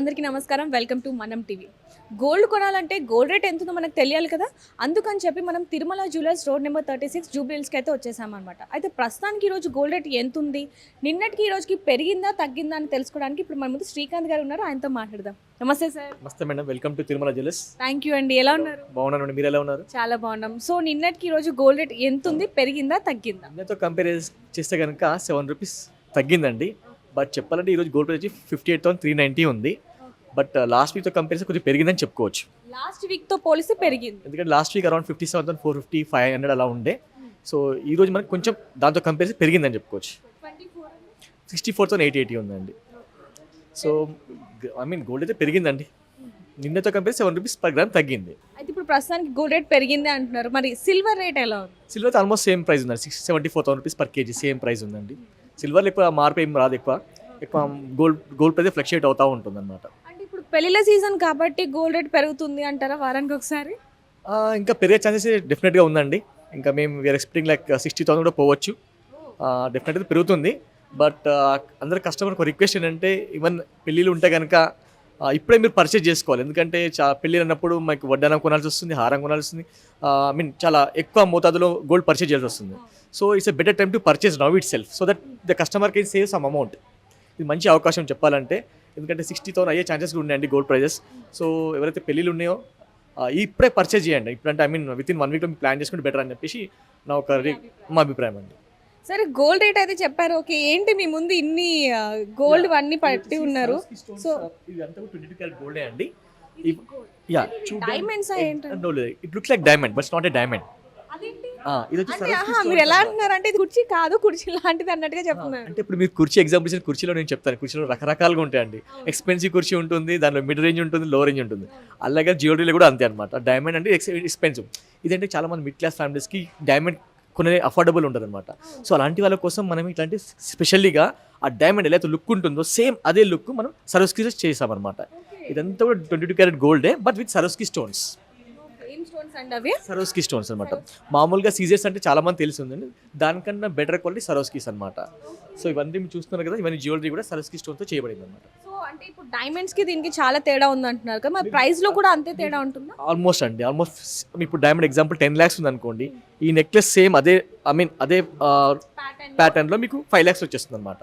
అందరికీ నమస్కారం. Welcome to Manam TV. Gold కొనాలంటే గోల్డ్ రేట్ ఎంత ఉందో మనకు తెలియాలి కదా? అందుకని చెప్పి మనం Tirumala jewellers road number thirty six జూబిల్స్కి అయితే వచ్చేసామన్నమాట. అయితే ప్రస్తుతానికి ఈరోజు గోల్డ్ రేట్ ఎంత ఉంది నిన్నటికి ఈ రోజుకి పెరిగిందా తగ్గిందా అని తెలుసుకోవడానికి ఇప్పుడు మన ముందు శ్రీకాంత్ గారు ఉన్నారు. ఆయనతో మాట్లాడదాం. నమస్తే సార్. నమస్తే madam. Welcome to Tirumala jewellers. Thank you అండి. ఎలా ఉన్నారు? బాగున్నాను మీరు ఎలా ఉన్నారు? చాలా బాగున్నాం. సో నిన్నటికి ఈ రోజు గోల్డ్ రేట్ ఎంత ఉంది పెరిగిందా తగ్గిందా? అందరితో కంపేర్ చేస్తే కనుక సెవెన్ రూపీస్ తగ్గిందండి. బట్ చెప్పాలంటే ఈరోజు గోల్డ్ వచ్చి fifty eight thousand three ninety ఉంది. బట్ లాస్ట్ వీక్తో కంపేర్ చేస్తే కొంచెం పెరిగిందని చెప్పుకోవచ్చు. లాస్ట్ వీక్తో పోలిస్తే పెరిగింది. ఎందుకంటే last week around fifty seven four fifty five hundred అలా ఉండే. సో ఈ రోజు మనకి కొంచెం దాంతో కంపేర్ చేసి పెరిగిందని చెప్పుకోవచ్చు. Sixty four thousand eighty eighty ఉందండి. సో ఐ మీన్ గోల్డ్ అయితే పెరిగిందండి. నిన్నతో compare seven rupees per gram తగ్గింది. అయితే ఇప్పుడు ప్రస్తుతానికి గోల్డ్ రేట్ పెరిగింది అంటున్నారు. మరి సిల్వర్ రేట్ ఎలా ఉంది? సిల్వర్ ఆల్మోస్ట్ సేమ్ ప్రైస్ ఉందండి. Six seventy four thousand rupees per KG same price ఉందండి. సిల్వర్లో ఎక్కువ మార్పు ఏం రాదు ఎక్కువ. ఎక్కువ గోల్డ్ గోల్డ్ ప్రైస్ ఫ్లక్చుయేట్ అవుతూ ఉంటుంది అనమాట పెళ్ళిళ్ళ సీజన్ కాబట్టి గోల్డ్ రేట్ పెరుగుతుంది అంటారా వారానికి ఒకసారి? ఇంకా పెరిగే ఛాన్సెస్ డెఫినెట్గా ఉందండి. ఇంకా మేము we're expecting like sixty thousand కూడా పోవచ్చు. డెఫినెట్గా పెరుగుతుంది. బట్ అందరు కస్టమర్ ఒక రిక్వెస్ట్ ఏంటంటే ఈవెన్ పెళ్ళిళ్ళు ఉంటే కనుక ఇప్పుడే మీరు పర్చేజ్ చేసుకోవాలి. ఎందుకంటే చా పెళ్ళి అన్నప్పుడు మనకి వడ్డానం కొనాల్సి వస్తుంది హారం కొనాల్సి వస్తుంది. ఐ మీన్ చాలా ఎక్కువ మోతాదులో గోల్డ్ పర్చేజ్ చేయాల్సి వస్తుంది. So it's a better time to purchase now itself so that the customer can save some amount ఇది మంచి అవకాశం చెప్పాలంటే. ఎందుకంటే సిక్స్టీ థౌసండ్ అయ్యే ఛాన్సెస్ కూడా ఉన్నాయండి గోల్డ్ ప్రైజెస్ సో ఎవరైతే పెళ్ళిళ్ళు ఉన్నాయో ఇప్పుడే పర్చేజ్ చేయండి. ఇప్పుడంటే I mean within one వీక్లో ప్లాన్ చేసుకుంటే బెటర్ అని చెప్పేసి నా ఒక మా అభిప్రాయం. అండి. సరే గోల్డ్ రేట్ అయితే చెప్పారు. ఓకే ఏంటి మీ ముందు ఇన్ని గోల్డ్ అన్ని పట్టి ఉన్నారు? సో గోల్డే అండి. యా డైమండ్స్ ఏంటంటే it looks like diamond but not a diamond ఇది వచ్చి మీరు ఎలా. అంటున్నారు? అంటే ఇది కుర్చీ కాదు కుర్చీ లాంటిది అన్నట్టుగా చెప్తున్నారు. అంటే ఇప్పుడు మీరు కుర్చీ ఎగ్జాంపుల్ ఇచ్చిన కుర్చీలో నేను చెప్తాను. కుర్చీలో రకరకాలుగా ఉంటాయండి. ఎక్స్పెన్సివ్ కుర్చీ ఉంటుంది దానిలో మిడ్ రేంజ్ ఉంటుంది లో రేంజ్ ఉంటుంది. అలాగే జ్యువెలరీలో కూడా అంతే అనమాట డైమండ్ అంటే ఎక్స్పెన్సివ్. ఇదంటే చాలా మంది మిడ్ క్లాస్ ఫ్యామిలీస్కి డైమండ్ కొనే అఫోర్డబుల్ ఉంటుంది అనమాట సో అలాంటి వాళ్ళ కోసం మనం ఇట్లాంటి స్పెషల్లీగా ఆ డైమండ్ ఎలా అయితే లుక్ ఉంటుందో సేమ్ అదే లుక్ మనం సరోస్కి చేసామన్నమాట. ఇదంతా కూడా twenty two carat గోల్డే but with Swarovski stones stones అండి అవి? సరోస్కి స్టోన్స్ అనమాట మామూలుగా సీజర్స్ అంటే చాలా మంది తెలిసి ఉందండి దానికన్నా బెటర్ క్వాలిటీ సరోస్కీస్ అనమాట సో ఇవన్నీ మీరు చూస్తున్నారు కదా ఇవన్నీ జ్యువెలరీ కూడా సరోస్కి స్టోన్తో చేయబడింది అనమాట అంటే ఇప్పుడు డైమండ్స్కి దీనికి చాలా తేడా ఉంది అంటున్నారు కదా మరి ప్రైస్లో కూడా అంతే తేడా ఉంటుందా? ఆల్మోస్ట్ అండి ఆల్మోస్ట్ ఇప్పుడు డైమండ్ ఎగ్జాంపుల్ టెన్ ల్యాక్స్ ఉంది అనుకోండి ఈ నెక్లెస్ సేమ్ అదే ఐ మీన్ అదే ప్యాటర్న్లో మీకు ఫైవ్ ల్యాక్స్ వచ్చేస్తుంది అనమాట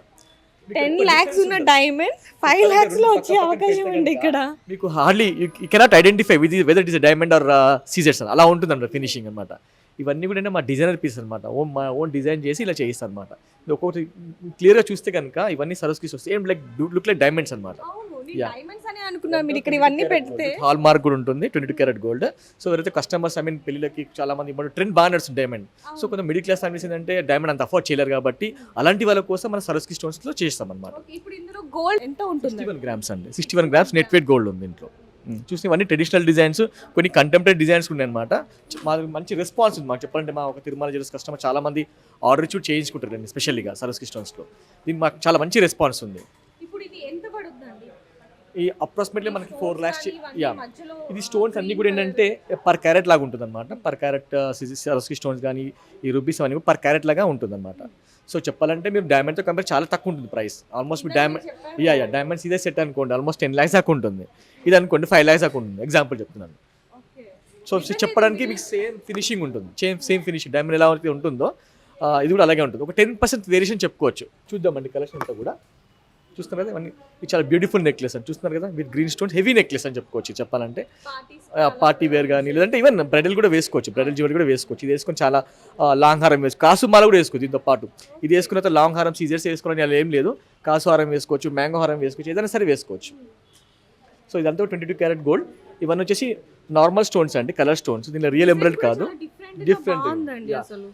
టెన్ లాక్స్ ఉన్న డైమండ్ ఫైవ్ లాక్స్లో వచ్చే అవకాశం ఉంది ఇక్కడ. మీకు hardly you cannot identify with whether it is diamond or scissors అలా ఉంటుంది అనమాట ఫినిషింగ్ అనమాట ఇవన్నీ కూడా మా డిజైనర్ పీస్ అనమాట ఓన్ మా ఓన్ డిజైన్ చేసి ఇలా చేయిస్తాను అనమాట ఒక్కొక్కటి క్లియర్గా చూస్తే కనుక ఇవన్నీ Swarovski same like look like diamonds అనమాట. డైమండ్స్ అని అనుకున్నారు మీరు ఇక్కడ ఇవన్నీ పెడితే. హాల్ మార్క్ కూడా ఉంటుంది twenty two carat gold so ఎవరైతే కస్టమర్స్ ఐ మీన్ పెళ్ళిళ్ళకి చాలా మంది ఇప్పుడు ట్రెండ్ బాగా నడుస్తుంది డైమండ్ సో కొంచెం మిడిల్ క్లాస్ ఫ్యామిలీస్ ఏంటంటే డైమండ్ అంత అఫోర్డ్ చేయలేరు కాబట్టి అలాంటి వాళ్ళ కోసం మన సరస్కి స్టోన్స్లో చేస్తాం అనమాట Okay, ఇప్పుడు ఇందులో గోల్డ్ ఎంత ఉంటుంది? సిక్స్టీ వన్ గ్రామ్స్ అండి. Sixty one grams net weight gold ఉంది దీంట్లో ఉమ్, చూస్తే ఇవన్నీ ట్రెడిషనల్ డిజైన్స్ కొన్ని కంటెంపరీ డిజైన్స్ ఉన్నాయి అనమాట మా మంచి రెస్పాన్స్ ఉంది మాకు చెప్పాలంటే మా ఒక తిరుమల జ్యువెల్స్ కస్టమర్ చాలా మంది ఆర్డర్ ఇచ్చి చేయించుకుంటారండి స్పెషల్గా సరస్కి స్టోన్స్లో దీనికి మాకు చాలా మంచి రెస్పాన్స్ ఉంది ఇప్పుడు ఇది ఎంత పడుతుందండి ఈ అప్రాక్సిమేట్లీ మనకి ఫోర్ ల్యాక్స్ యా ఇది స్టోన్స్ అన్ని కూడా ఏంటంటే పర్ క్యారెట్ లాగా ఉంటుంది అనమాట పర్ క్యారెట్ సరస్కి స్టోన్స్ కానీ ఈ రూపీస్ అవన్నీ పర్ క్యారెట్ లాగా ఉంటుంది అనమాట సో చెప్పాలంటే మీరు డైమండ్తో కంపేర్ చాలా తక్కువ ఉంటుంది ప్రైస్ ఆల్మోస్ట్ మీ డైమండ్ యా యా డైమండ్స్ ఇదే సెట్ అనుకోండి ఆల్మోస్ట్ టెన్ ల్యాక్స్ దాకా ఉంటుంది. ఇది అనుకోండి ఫైవ్ ల్యాక్స్ దాకా ఉంటుంది. ఎగ్జాంపుల్ చెప్తున్నాను. సో చెప్పడానికి మీకు సేమ్ ఫినిషింగ్ ఉంటుంది. సేమ్ సేమ్ ఫినిషింగ్ డైమండ్ ఎలా అయితే ఉంటుందో ఆ, ఇది కూడా అలాగే ఉంటుంది. ఒక టెన్ పర్సెంట్ వేరియేషన్ చెప్పుకోవచ్చు. చూద్దామండి కలెక్షన్ అంతా కూడా. చూస్తున్నారు కదా ఇవన్నీ. ఇది చాలా బ్యూటిఫుల్ నెక్లెస్ అని చూస్తున్నారు కదా with green stones heavy necklace అని చెప్పుకోవచ్చు చెప్పాలంటే. పార్టీ వేర్ కానీ లేదంటే ఈవెన్ బ్రైడల్ కూడా వేసుకోవచ్చు. బ్రైడల్ జ్యువెలరీ కూడా వేసుకోవచ్చు. ఇది వేసుకొని చాలా లాంగ్ హారం వేసుకో కాసు మాల కూడా వేసుకోవచ్చు దీంతో పాటు. ఇది వేసుకున్న తర్వాత లాంగ్ హారం సీజర్స్ వేసుకోవాలని అలా ఏం లేదు. కాసు హారం వేసుకోవచ్చు మ్యాంగో హారం వేసుకోవచ్చు ఏదైనా సరే వేసుకోవచ్చు. సో ఇదంతా ట్వంటీ టూ క్యారెట్ గోల్డ్ ఇవన్నీ వచ్చేసి నార్మల్ స్టోన్స్ అండి కలర్ స్టోన్స్ దీనిలో రియల్ ఎంబ్రాయిడ్ కాదు. డిఫరెంట్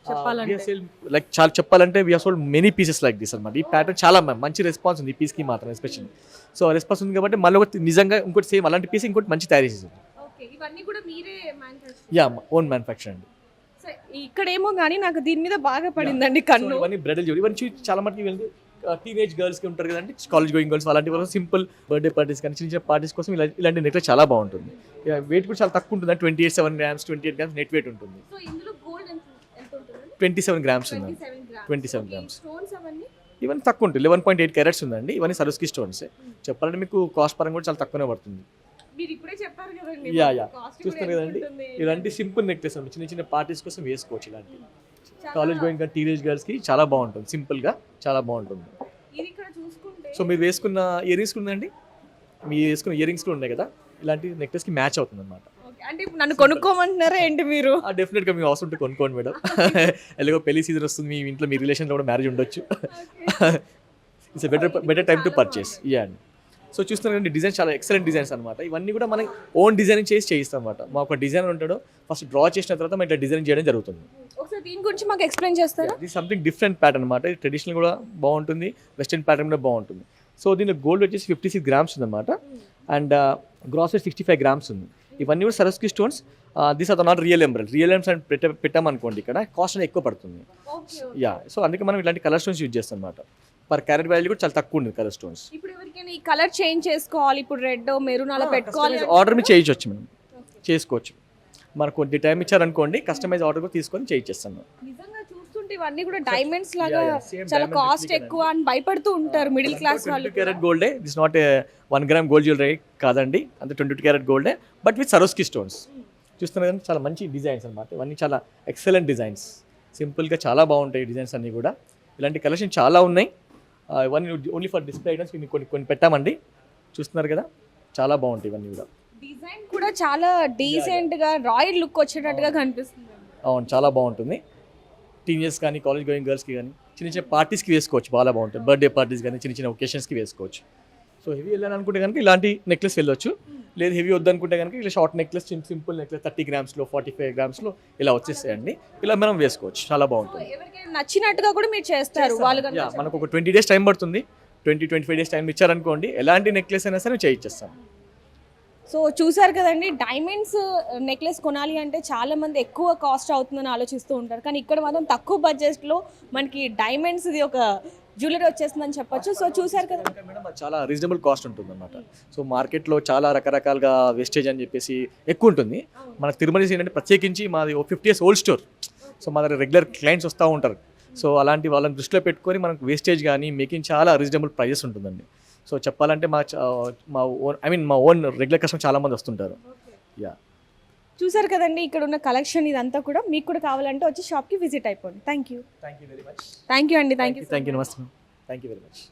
చెప్పాలంటే. లైక్ చాలా చెప్పాలంటే we sold many pieces like this అనమాట ఈ ప్యాటర్న్ చాలా మంచి రెస్పాన్స్ ఉంది ఈ పీస్కి మాత్రం ఎస్పెషల్లీ సో రెస్పాన్స్ ఉంది కాబట్టి మళ్ళీ ఒకటి నిజంగా ఇంకోటి సేమ్ అలాంటి పీస్ ఇంకోటి మంచి తయారు చేసేది ఓకే ఇవన్నీ కూడా మీరే మ్యానుఫ్యాక్చర్ యా ఓన్ మ్యానుఫ్యాక్చర్ అండి. ఇక్కడేమో కానీ నాకు దీని మీద బాగా పడిందండి కన్ను. ఇవన్నీ బ్రైడల్ ఇవన్నీ చాలా మటుకు టీనేజ్ గర్ల్స్కి ఉంటారు కదండి కాలేజ్ గోయింగ్ గర్ల్స్ అలాంటి వాళ్ళు సింపుల్ బర్త్డే పార్టీస్ కానీ చిన్న చిన్న పార్టీస్ కోసం ఇలా ఇలాంటి నెక్లెస్ చాలా బాగుంటుంది. వెయిట్ కూడా చాలా తక్కువ ఉంటుంది twenty eight seven grams twenty eight grams net weight ఉంటుంది ట్వంటీ సెవెన్ గ్రామ్స్ ఉందండి. 27 గ్రామ్స్ 27 grams. స్టోన్స్ అవన్నీ? ఇవన్నీ తక్కువ ఉంటుంది లెవెన్ పాయింట్ ఎయిట్ క్యారెట్స్ ఉందండి ఇవన్నీ సరస్కి స్టోన్స్ చెప్పాలంటే మీకు కాస్ట్ పరంగా కూడా చాలా తక్కువనే పడుతుంది. యా యా చూస్తారు కదండి? ఇలాంటి సింపుల్ నెక్లెస్ చిన్న చిన్న పార్టీస్ కోసం వేసుకోవచ్చు ఇలాంటి చాలా- కాలేజ్ గోయింగ్ కానీ టీనేజ్ గర్ల్స్కి చాలా బాగుంటుంది. సింపుల్గా చాలా బాగుంటుంది. సో మీరు వేసుకున్న ఇయర్ రింగ్స్ ఉందండి మీ వేసుకున్న ఇయర్ రింగ్స్ కూడా ఉన్నాయి కదా? ఇలాంటి నెక్లెస్కి మ్యాచ్ అవుతుంది అనమాట అంటే ఇప్పుడు నన్ను కొనుక్కోమంటున్నారా ఏంటి మీరు? డెఫినెట్గా మీకు అవసరం ఉంటే కొనుక్కోండి మేడం. ఎలాగో పెళ్ళి సీజన్ వస్తుంది మీ ఇంట్లో మీ రిలేషన్లో కూడా మ్యారేజ్ ఉండొచ్చు. It's better better time to purchase yeah అండి సో చూస్తున్నారు కదండి డిజైన్ చాలా ఎక్సలెంట్ డిజైన్స్ అనమాట ఇవన్నీ కూడా మనం ఓన్ డిజైనింగ్ చేసి చేయిస్తాం అనమాట మా ఒక డిజైనర్ ఉంటాడు ఫస్ట్ డ్రా చేసిన తర్వాత మనం ఇట్లా డిజైన్ చేయడం జరుగుతుంది. ఒకసారి దీని గురించి మాకు ఎక్స్ప్లెయిన్ చేస్తారా? ఇది సంథింగ్ డిఫరెంట్ ప్యాటర్న్ అనమాట ఇది ట్రెడిషనల్ కూడా బాగుంటుంది వెస్టర్న్ ప్యాటర్న్ కూడా బాగుంటుంది. సో దీనిలో గోల్డ్ వచ్చేసి ఫిఫ్టీ సిక్స్ గ్రామ్స్ ఉందన్నమాట and gross sixty five grams ఉంది. ఇవన్నీ కూడా Swarovski stones this are not real ఎంబ్రల్ real emeralds and పెట్ట పెట్టామనుకోండి ఇక్కడ కాస్ట్ అనేది ఎక్కువ పడుతుంది. యా సో అందుకే మనం ఇలాంటి కలర్ స్టోన్స్ యూజ్ చేస్తాం అనమాట పర్ క్యారెట్ వాల్యూ కూడా చాలా తక్కువ ఉంది కలర్ స్టోన్స్ ఇప్పుడు ఎవరికైనా ఈ కలర్ చేంజ్ చేసుకోవాలి ఇప్పుడు రెడ్ మెరూన్ అలా పెట్టుకోవాలి ఆర్డర్ మీ చేయొచ్చు మనం. చేసుకోవచ్చు. మనకు కొద్ది టైం ఇచ్చారనుకోండి కస్టమైజ్ ఆర్డర్ కూడా తీసుకొని చేయించేస్తాను నిజంగా చూస్తుంటే ఇవన్నీ కూడా డైమండ్స్ లాగా చాలా కాస్ట్ ఎక్కువ అని భయపడుతూ ఉంటారు మిడిల్ క్లాస్ వాళ్ళు carat గోల్డే this not one gram gold jewellery కాదండి. అంటే ట్వంటీ టూ క్యారెట్ గోల్డే బట్ విత్ సరోస్కి స్టోన్స్ చూస్తున్నారు కదా చాలా మంచి డిజైన్స్ అనమాట ఇవన్నీ చాలా ఎక్సలెంట్ డిజైన్స్ సింపుల్గా చాలా బాగుంటాయి డిజైన్స్ అన్నీ కూడా. ఇలాంటి కలెక్షన్ చాలా ఉన్నాయి. ఇవన్నీ ఓన్లీ ఫర్ డిస్ప్లే ఐటమ్స్ కొన్ని కొన్ని పెట్టామండి. చూస్తున్నారు కదా చాలా బాగుంటాయి ఇవన్నీ కూడా. డిజైన్ కూడా చాలా డీసెంట్గా రాయల్ లుక్ వచ్చేటట్టుగా కనిపిస్తుంది. అవును చాలా బాగుంటుంది. టీనేజర్స్ కానీ కాలేజ్ గోయింగ్ గర్ల్స్కి కానీ చిన్న చిన్న పార్టీస్కి వేసుకోవచ్చు చాలా బాగుంటుంది. బర్త్డే పార్టీస్ కానీ చిన్న చిన్న ఒకేషన్స్కి వేసుకోవచ్చు. సో హెవీ వెళ్ళాలని అనుకుంటే కనుక ఇలాంటి నెక్లెస్ వెళ్ళొచ్చు. లేదు హెవీ వద్దనుకుంటే కనుక ఇలా short necklace simple necklace thirty గ్రామ్స్లో forty five గ్రామ్స్లో ఇలా వచ్చేస్తాయండి ఇలా మనం వేసుకోవచ్చు చాలా బాగుంటుంది. నచ్చినట్టుగా కూడా మీరు చేస్తారు వాళ్ళు మనకు ఒక ట్వంటీ డేస్ టైం పడుతుంది. Twenty twenty five days time ఇచ్చారనుకోండి ఎలాంటి నెక్లెస్ అయినా సరే చేయించేస్తాం సో చూసారు కదండి డైమండ్స్ నెక్లెస్ uh, కొనాలి అంటే చాలా మంది ఎక్కువ కాస్ట్ అవుతుందని ఆలోచిస్తూ ఉంటారు. కానీ ఇక్కడ మాత్రం తక్కువ బడ్జెట్లో మనకి డైమండ్స్ ఇది ఒక జ్యువెలరీ వచ్చేస్తుందని చెప్పొచ్చు. సో చూసారు కదా. మేడం చాలా రీజనబుల్ కాస్ట్ ఉంటుంది అనమాట సో మార్కెట్లో చాలా రకరకాలుగా వేస్టేజ్ అని చెప్పేసి ఎక్కువ ఉంటుంది. మనకు తిరుమల ఏంటంటే ప్రత్యేకించి మాది fifty years old store so మా దగ్గర రెగ్యులర్ క్లయింట్స్ వస్తూ ఉంటారు. సో అలాంటి వాళ్ళని దృష్టిలో పెట్టుకొని మనకు వేస్టేజ్ కానీ మేకింగ్ చాలా రీజనబుల్ ప్రైజెస్ ఉంటుందండి. సో చెప్పాలంటే మా మా ఓన్ ఐ మీన్ మా ఓన్ రెగ్యులర్ కస్టమర్ చాలా మంది వస్తుంటారు. యా చూసారు కదండి ఇక్కడ ఉన్న కలెక్షన్ ఇదంతా కూడా మీకు కూడా కావాలంటే వచ్చి షాప్కి విజిట్ అయిపోండి. Thank you thank you very much thank you అండి థ్యాంక్ యూ థ్యాంక్ యూ నమస్తే. Thank you very much